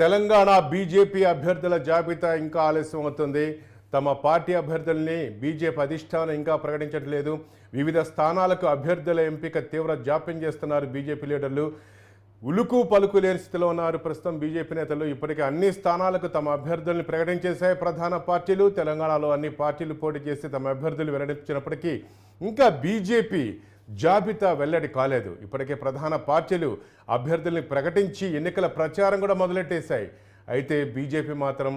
Telangana BJP అభ్యర్థుల జాబితా ఇంకా ఆలస్యం అవుతుంది. తమ పార్టీ అభ్యర్థుల్ని బీజేపీ అధిష్టానం ఇంకా ప్రకటించట్లేదు. వివిధ స్థానాలకు అభ్యర్థుల ఎంపిక తీవ్ర జాప్యం చేస్తున్నారు బీజేపీ లీడర్లు. ఉలుకు పలుకు లేని స్థితిలో ఉన్నారు. ప్రస్తుతం బీజేపీ నేతలు ఇప్పటికే అన్ని స్థానాలకు తమ అభ్యర్థుల్ని ప్రకటించేశాయి. ప్రధాన పార్టీలు తెలంగాణలో అన్ని పార్టీలు పోటీ చేసి తమ అభ్యర్థులు వెల్లడించినప్పటికీ ఇంకా బీజేపీ జాబితా వెల్లడి కాలేదు. ఇప్పటికే ప్రధాన పార్టీలు అభ్యర్థుల్ని ప్రకటించి ఎన్నికల ప్రచారం కూడా మొదలెట్టేశాయి. అయితే బీజేపీ మాత్రం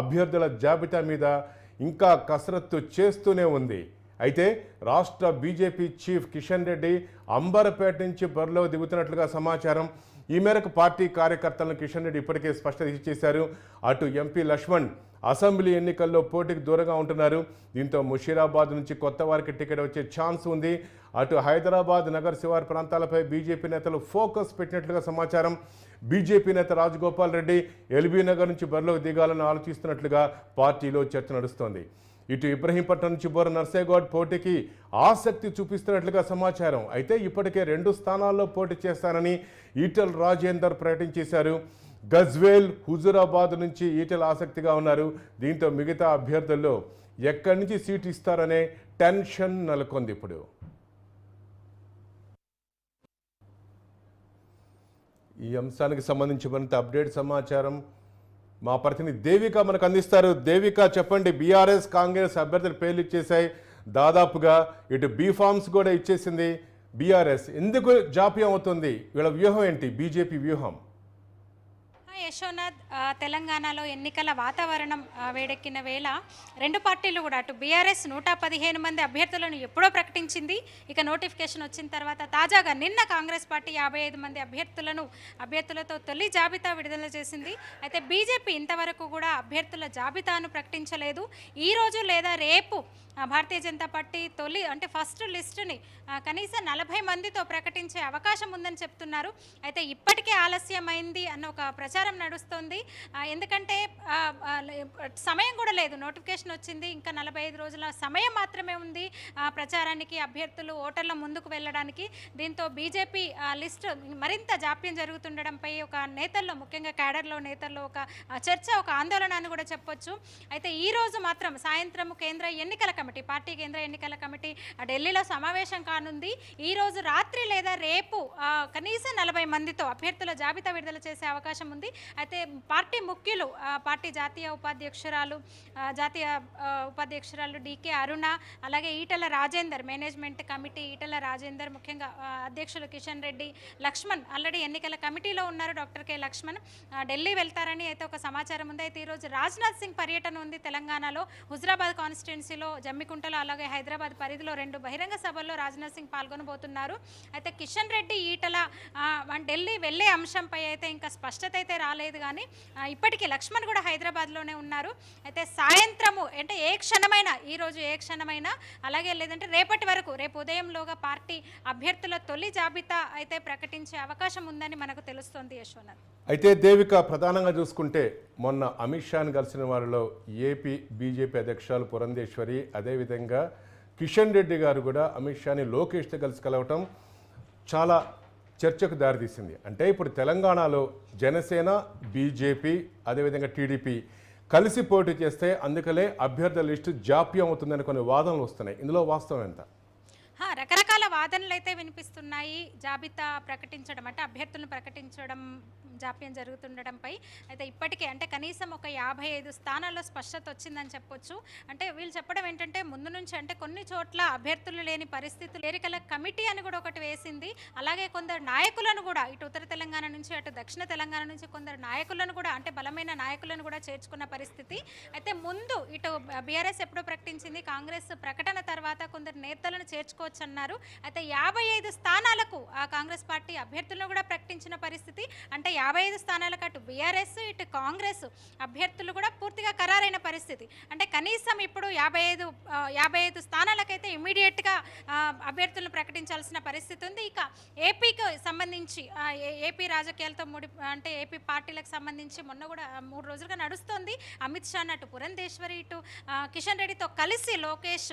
అభ్యర్థుల జాబితా మీద ఇంకా కసరత్తు చేస్తూనే ఉంది. అయితే రాష్ట్ర బీజేపీ చీఫ్ కిషన్ రెడ్డి అంబర్పేట నుంచి బరిలో దిగుతున్నట్లుగా సమాచారం. ఈ మేరకు పార్టీ కార్యకర్తలను కిషన్ రెడ్డి ఇప్పటికే స్పష్టత ఇచ్చేశారు. అటు ఎంపీ లక్ష్మణ్ అసెంబ్లీ ఎన్నికల్లో పోటీకి దూరంగా ఉంటున్నారు. దీంతో ముషీరాబాద్ నుంచి కొత్త వారికి టికెట్ వచ్చే ఛాన్స్ ఉంది. అటు హైదరాబాద్ నగర్ శివారు ప్రాంతాలపై బీజేపీ నేతలు ఫోకస్ పెట్టినట్లుగా సమాచారం. బీజేపీ నేత రాజగోపాల్ రెడ్డి ఎల్బీ నగర్ నుంచి బరిలోకి దిగాలని ఆలోచిస్తున్నట్లుగా పార్టీలో చర్చ నడుస్తోంది. ఇటు ఇబ్రహీంపట్నం నుంచి నర్సేగౌడ్ పోటీకి ఆసక్తి చూపిస్తున్నట్లుగా సమాచారం. అయితే ఇప్పటికే రెండు స్థానాల్లో పోటీ చేస్తానని ఈటల్ రాజేందర్ ప్రకటించేశారు. గజ్వేల్ హుజురాబాద్ నుంచి ఈటల్ ఆసక్తిగా ఉన్నారు. దీంతో మిగతా అభ్యర్థుల్లో ఎక్కడి నుంచి సీటు ఇస్తారనే టెన్షన్ నెలకొంది ఇప్పుడు. ఈ అంశానికి సంబంధించి మరింత అప్డేట్ సమాచారం మా ప్రతినిధి దేవిక మనకు అందిస్తారు. దేవిక చెప్పండి బీఆర్ఎస్ కాంగ్రెస్ అభ్యర్థులు పేర్లు ఇచ్చేసాయి దాదాపుగా ఇటు బీఫార్మ్స్ కూడా ఇచ్చేసింది బీఆర్ఎస్. ఎందుకు జాప్యం అవుతుంది? వీళ్ళ వ్యూహం ఏంటి? బీజేపీ వ్యూహం. యశోనాథ్ తెలంగాణలో ఎన్నికల వాతావరణం వేడెక్కిన వేళ రెండు పార్టీలు కూడా అటు బీఆర్ఎస్ నూట పదిహేను మంది అభ్యర్థులను ఎప్పుడో ప్రకటించింది. ఇక నోటిఫికేషన్ వచ్చిన తర్వాత తాజాగా నిన్న కాంగ్రెస్ పార్టీ యాభై ఐదు మంది అభ్యర్థులను అభ్యర్థులతో తొలి జాబితా విడుదల చేసింది. అయితే బీజేపీ ఇంతవరకు కూడా అభ్యర్థుల జాబితాను ప్రకటించలేదు. ఈ రోజు లేదా రేపు భారతీయ జనతా పార్టీ తొలి అంటే ఫస్ట్ లిస్టుని కనీసం నలభై మందితో ప్రకటించే అవకాశం ఉందని చెప్తున్నారు. అయితే ఇప్పటికే ఆలస్యమైంది అన్న ఒక ప్రచారం నడుస్తోంది. నడుస్తుంది ఎందుకంటే లే- సమయం కూడా లేదు. నోటిఫికేషన్ వచ్చింది. ఇంకా నలభై ఐదు రోజుల సమయం మాత్రమే ఉంది. ప్రచారానికి అభ్యర్థులు ఓటర్ల ముందుకు వెళ్ళడానికి. దీంతో బీజేపీ లిస్ట్ మరింత జాప్యం జరుగుతుండడంపై ఒక నేతల్లో ముఖ్యంగా క్యాడర్లో నేతల్లో ఒక చర్చ ఒక ఆందోళన అని కూడా చెప్పొచ్చు. అయితే ఈ రోజు మాత్రం సాయంత్రం కేంద్ర ఎన్నికల కమిటీ పార్టీ కేంద్ర ఎన్నికల కమిటీ ఆ, ఢిల్లీలో సమావేశం కానుంది. ఈ రోజు రాత్రి లేదా రేపు కనీసం నలభై మందితో అభ్యర్థుల జాబితా విడుదల చేసే అవకాశం ఉంది. అయితే పార్టీ ముఖ్యులు పార్టీ జాతీయ ఉపాధ్యక్షురాలు జాతీయ ఉపాధ్యక్షురాలు డికే అరుణ అలాగే ఈటల రాజేందర్ మేనేజ్మెంట్ కమిటీ ఈటల రాజేందర్ ముఖ్యంగా అధ్యక్షులు కిషన్ రెడ్డి లక్ష్మణ్ ఆల్రెడీ ఎన్నికల కమిటీలో ఉన్నారు డాక్టర్ కె. లక్ష్మణ్. ఢిల్లీ వెళ్తారని అయితే ఒక సమాచారం ఉంది. అయితే ఈరోజు రాజ్నాథ్ సింగ్ పర్యటన ఉంది తెలంగాణలో. హుజరాబాద్ కాన్స్టిట్యున్సీలో జమ్మికుంటలో అలాగే హైదరాబాద్ పరిధిలో రెండు బహిరంగ సభల్లో రాజ్నాథ్ సింగ్ పాల్గొనబోతున్నారు. అయితే కిషన్ రెడ్డి ఈటల ఢిల్లీ వెళ్ళే అంశంపై అయితే ఇంకా స్పష్టత అయితే రాలేదు కానీ ఇప్పటికీ లక్ష్మణ్ కూడా హైదరాబాద్లోనే ఉన్నారు. అయితే సాయంత్రము అంటే ఏ క్షణమైనా ఈరోజు ఏ క్షణమైనా అలాగే లేదంటే రేపటి వరకు రేపు ఉదయంలోగా పార్టీ అభ్యర్థుల తొలి జాబితా అయితే ప్రకటించే అవకాశం ఉందని మనకు తెలుస్తోంది యశ్వనాథ్ అయితే దేవిక ప్రధానంగా చూసుకుంటే మొన్న అమిత్ షాను కలిసిన వారిలో ఏపీ బీజేపీ అధ్యక్షురాలు పురంధేశ్వరి అదేవిధంగా కిషన్ రెడ్డి గారు కూడా అమిత్ షాని లోకేష్తో కలిసి కలవటం చాలా చర్చకు దారితీసింది. అంటే ఇప్పుడు తెలంగాణలో జనసేన బీజేపీ అదేవిధంగా టీడీపీ కలిసి పోటీ చేస్తే అందుకలే అభ్యర్థుల లిస్టు జాప్యం అవుతుందని కొన్ని వాదనలు వస్తున్నాయి. ఇందులో వాస్తవం ఎంత? రకరకాల వాదనలు అయితే వినిపిస్తున్నాయి. జాబితా ప్రకటించడం అంటే అభ్యర్థులను ప్రకటించడం జాప్యం జరుగుతుండటంపై అయితే ఇప్పటికే అంటే కనీసం ఒక యాభై ఐదు స్థానాల్లో స్పష్టత వచ్చిందని చెప్పొచ్చు. అంటే వీళ్ళు చెప్పడం ఏంటంటే ముందు నుంచి అంటే కొన్ని చోట్ల అభ్యర్థులు లేని పరిస్థితులు ఎరికల కమిటీ అని కూడా ఒకటి వేసింది. అలాగే కొందరు నాయకులను కూడా ఇటు ఉత్తర తెలంగాణ నుంచి అటు దక్షిణ తెలంగాణ నుంచి కొందరు నాయకులను కూడా అంటే బలమైన నాయకులను కూడా చేర్చుకున్న పరిస్థితి. అయితే ముందు ఇటు బీఆర్ఎస్ ఎప్పుడో ప్రకటించింది కాంగ్రెస్ ప్రకటన తర్వాత కొందరు నేతలను చేర్చుకోవచ్చు అన్నారు అయితే యాభై ఐదు స్థానాలకు ఆ కాంగ్రెస్ పార్టీ అభ్యర్థులను కూడా ప్రకటించిన పరిస్థితి. అంటే యాభై ఐదు స్థానాలకు అటు బీఆర్ఎస్ ఇటు కాంగ్రెస్ అభ్యర్థులు కూడా పూర్తిగా ఖరారైన పరిస్థితి. అంటే కనీసం ఇప్పుడు యాభై ఐదు యాభై ఐదు స్థానాలకైతే ఇమీడియట్గా అభ్యర్థులను ప్రకటించాల్సిన పరిస్థితి ఉంది. ఇక ఏపీకి సంబంధించి ఏ- ఏపీ రాజకీయాలతో ముడి అంటే ఏపీ పార్టీలకు సంబంధించి మొన్న కూడా మూడు రోజులుగా నడుస్తోంది. అమిత్ షా అటు పురంధేశ్వరి ఇటు కిషన్ రెడ్డితో కలిసి లోకేష్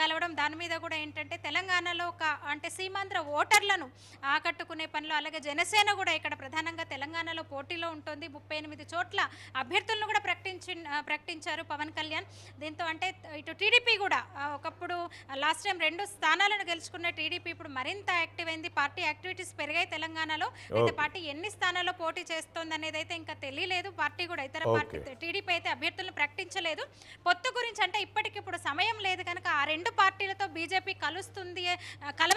కలవడం దాని మీద కూడా ఏంటంటే తెలంగాణలో ఒక అంటే సీమాంధ్ర ఓటర్లను ఆకట్టుకునే పనిలో అలాగే జనసేన కూడా ఇక్కడ ప్రధానంగా తెలంగాణ తెలంగాణలో పోటీలో ఉంటుంది. ముప్పై ఎనిమిది చోట్ల అభ్యర్థులను కూడా ప్రకటించి ప్రకటించారు పవన్ కళ్యాణ్. దీంతో అంటే ఇటు టీడీపీ కూడా ఒకప్పుడు లాస్ట్ టైం రెండు స్థానాలను గెలుచుకున్న టీడీపీ ఇప్పుడు మరింత యాక్టివ్ అయింది. పార్టీ యాక్టివిటీస్ పెరిగాయి తెలంగాణలో. అయితే పార్టీ ఎన్ని స్థానాల్లో పోటీ చేస్తోంది అనేది అయితే ఇంకా తెలియలేదు. పార్టీ కూడా ఇతర పార్టీ టీడీపీ అయితే అభ్యర్థులను ప్రకటించలేదు. పొత్తు గురించి అంటే ఇప్పటికిప్పుడు సమయం లేదు కనుక ఆ రెండు పార్టీలతో బీజేపీ కలుస్తుంది కలవ